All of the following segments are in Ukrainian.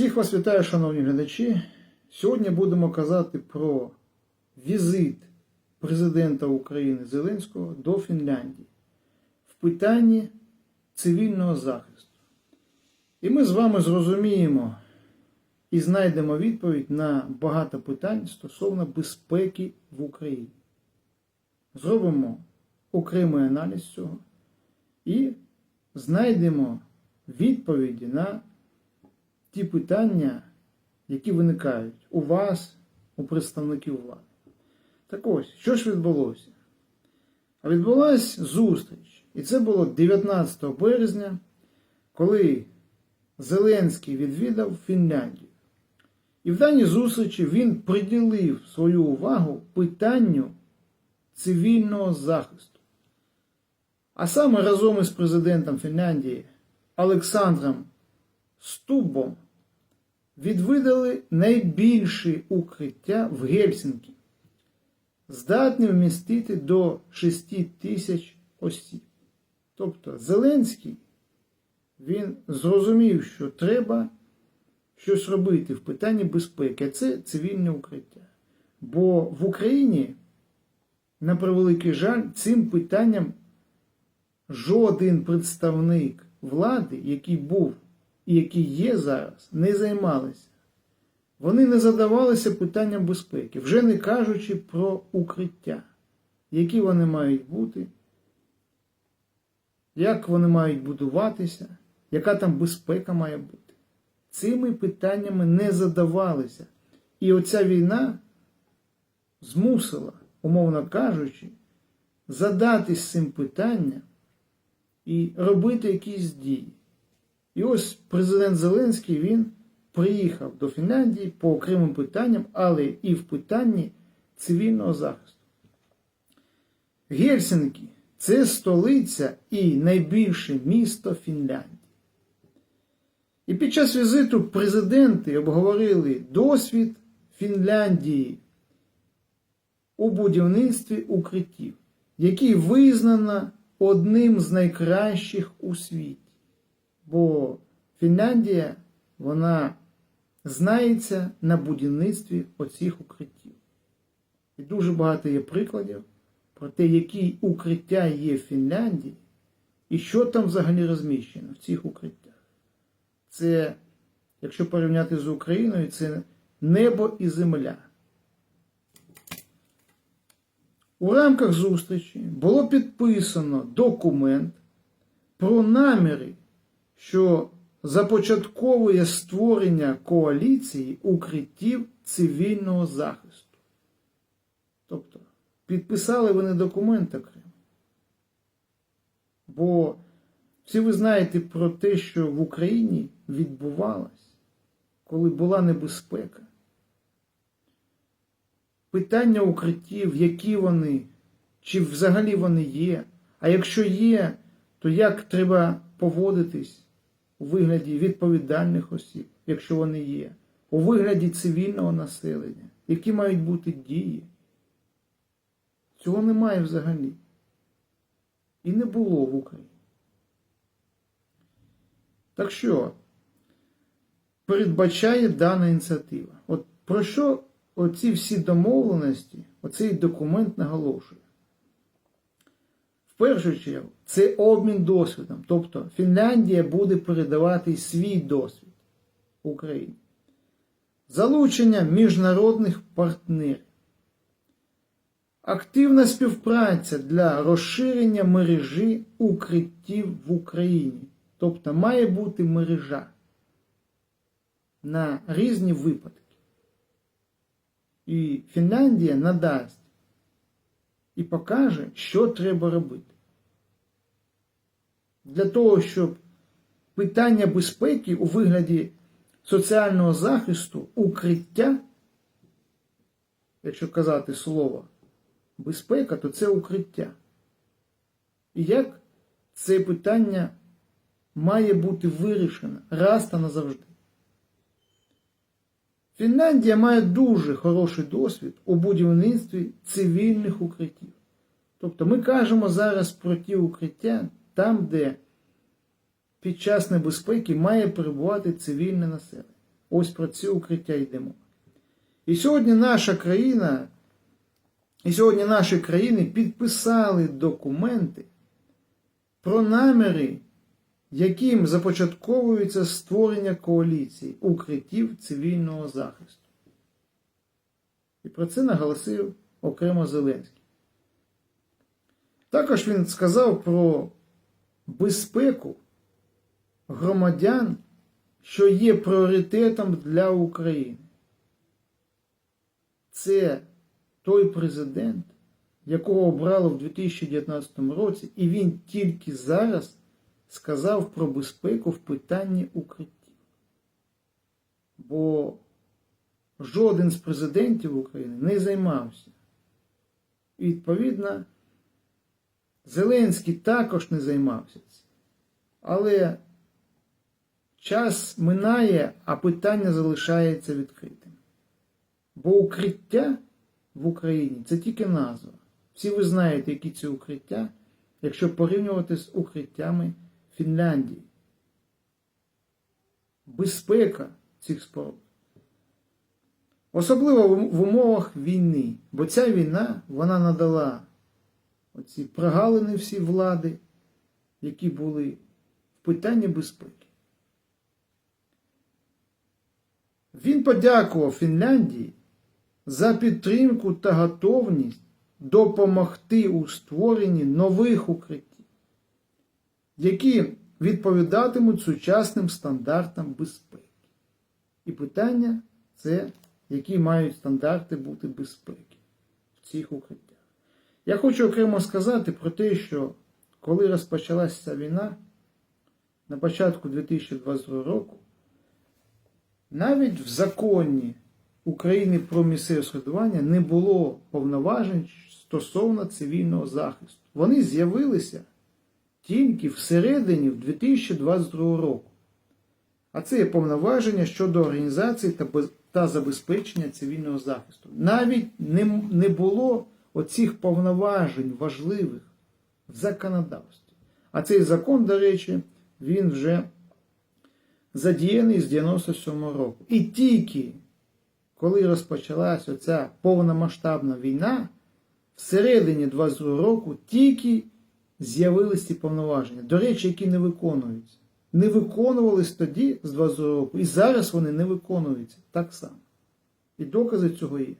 Всіх вас вітаю, шановні глядачі. Сьогодні будемо казати про візит президента України Зеленського до Фінляндії в питанні цивільного захисту. І ми з вами зрозуміємо і знайдемо відповідь на багато питань стосовно безпеки в Україні. Зробимо окремий аналіз цього і знайдемо відповіді на ті питання, які виникають у вас, у представників влади. Так ось, що ж відбулося? А відбулася зустріч. І це було 19 березня, коли Зеленський відвідав Фінляндію. І в даній зустрічі він приділив свою увагу питанню цивільного захисту. А саме разом із президентом Фінляндії Олександром Стубом відвидали найбільші укриття в Гельсінкі, здатні вмістити до 6 тисяч осіб. Тобто Зеленський він зрозумів, що треба щось робити в питанні безпеки, а це цивільне укриття. Бо в Україні, на превеликий жаль, цим питанням жоден представник влади, який був які є зараз, не займалися. Вони не задавалися питанням безпеки, вже не кажучи про укриття, які вони мають бути, як вони мають будуватися, яка там безпека має бути. Цими питаннями не задавалися. І оця війна змусила, умовно кажучи, задатись цим питанням і робити якісь дії. І ось президент Зеленський він приїхав до Фінляндії по окремим питанням, але і в питанні цивільного захисту. Гельсінкі це столиця і найбільше місто Фінляндії. І під час візиту президенти обговорили досвід Фінляндії у будівництві укриттів, який визнано одним з найкращих у світі. Бо Фінляндія, вона знається на будівництві оцих укриттів. І дуже багато є прикладів про те, які укриття є в Фінляндії, і що там взагалі розміщено в цих укриттях. Це, якщо порівняти з Україною, це небо і земля. У рамках зустрічі було підписано документ про наміри що започатковує створення коаліції укриттів цивільного захисту. Тобто, підписали вони документ окремо. Бо всі ви знаєте про те, що в Україні відбувалось, коли була небезпека. Питання укриттів, які вони, чи взагалі вони є, а якщо є, то як треба поводитись у вигляді відповідальних осіб, якщо вони є, у вигляді цивільного населення, які мають бути дії. Цього немає взагалі. І не було в Україні. Так що передбачає дана ініціатива? От про що оці всі домовленості, оцей документ наголошує? Першу чергу, це обмін досвідом. Тобто Фінляндія буде передавати свій досвід Україні. Залучення міжнародних партнерів. Активна співпраця для розширення мережі укриттів в Україні. Тобто має бути мережа на різні випадки. І Фінляндія надасть і покаже, що треба робити. Для того, щоб питання безпеки у вигляді соціального захисту, укриття, якщо казати слово безпека, то це укриття. І як це питання має бути вирішено раз та назавжди? Фінляндія має дуже хороший досвід у будівництві цивільних укриттів. Тобто ми кажемо зараз про ті укриття там, де під час небезпеки має перебувати цивільне населення. Ось про ці укриття йдемо. І сьогодні наша країна, і сьогодні наші країни підписали документи про наміри, яким започатковується створення коаліції укриттів цивільного захисту. І про це наголосив окремо Зеленський. Також він сказав про безпеку громадян, що є пріоритетом для України. Це той президент, якого обрали в 2019 році, і він тільки зараз сказав про безпеку в питанні укриттів. Бо жоден з президентів України не займався. І відповідно, Зеленський також не займався цим. Але час минає, а питання залишається відкритим. Бо укриття в Україні це тільки назва. Всі ви знаєте, які це укриття, якщо порівнювати з укриттями Фінляндії. Безпека цих споруд. Особливо в умовах війни. Бо ця війна вона надала оці прогалини всі влади, які були в питанні безпеки. Він подякував Фінляндії за підтримку та готовність допомогти у створенні нових укриттів, які відповідатимуть сучасним стандартам безпеки. І питання це, які мають стандарти бути безпеки в цих укриттях. Я хочу окремо сказати про те, що коли розпочалася війна на початку 2022 року, навіть в законі України про місцеве самоврядування не було повноважень стосовно цивільного захисту. Вони з'явилися тільки всередині 2022 року. А це є повноваження щодо організації та, та забезпечення цивільного захисту. Навіть не, не було оцих повноважень важливих в законодавстві. А цей закон, до речі, він вже задіяний з 97-го року. І тільки коли розпочалася ця повномасштабна війна, всередині 22 року тільки з'явилися ці повноваження, до речі, які не виконуються. Не виконувались тоді з 22 року, і зараз вони не виконуються так само. І докази цього є.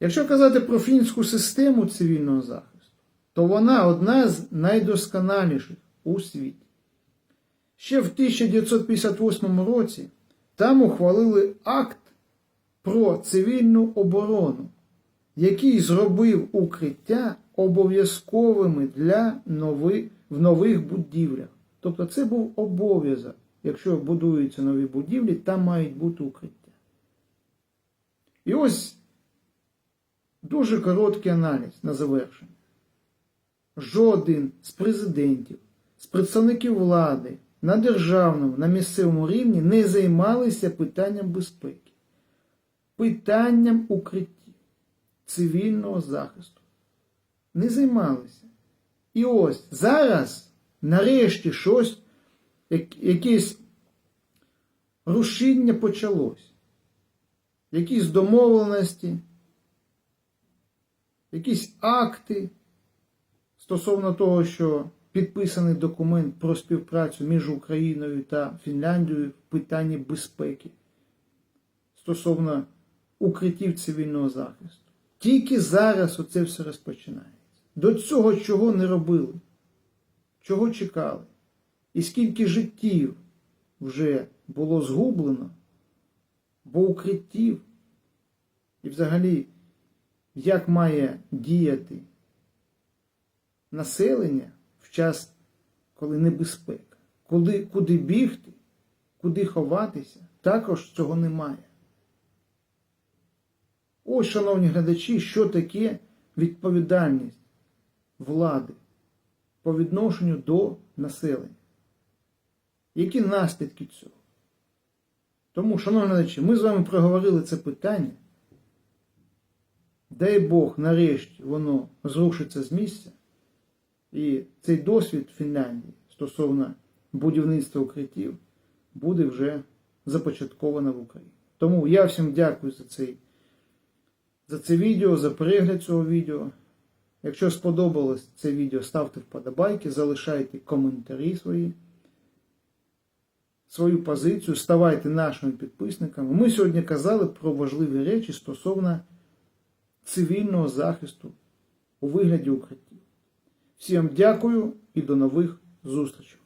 Якщо казати про фінську систему цивільного захисту, то вона одна з найдосконаліших у світі. Ще в 1958 році там ухвалили акт про цивільну оборону, який зробив укриття обов'язковими для нови, в нових будівлях. Тобто це був обов'язок. Якщо будуються нові будівлі, там мають бути укриття. І ось дуже короткий аналіз на завершення. Жоден з президентів, з представників влади на державному, на місцевому рівні не займалися питанням безпеки, питанням укриттів, цивільного захисту. Не займалися. І ось зараз, нарешті, щось, як- якесь рушіння почалось. Якісь домовленості, якісь акти стосовно того, що підписаний документ про співпрацю між Україною та Фінляндією в питанні безпеки стосовно укриттів цивільного захисту. Тільки зараз оце все розпочинається. До цього чого не робили, чого чекали, і скільки життів вже було згублено, бо укриттів? І взагалі як має діяти населення в час, коли небезпека, куди, куди бігти, куди ховатися, також цього немає. Ось, шановні глядачі, що таке відповідальність влади по відношенню до населення. Які наслідки цього? Тому, шановні глядачі, ми з вами проговорили це питання. Дай Бог, нарешті воно зрушиться з місця. І цей досвід Фінляндії стосовно будівництва укриттів буде вже започаткована в Україні. Тому я всім дякую за цей, за це відео, за перегляд цього відео. Якщо сподобалось це відео, ставте вподобайки, залишайте коментарі свої, свою позицію, ставайте нашими підписниками. Ми сьогодні казали про важливі речі стосовно цивільного захисту у вигляді укриттів. Всім дякую і до нових зустрічей.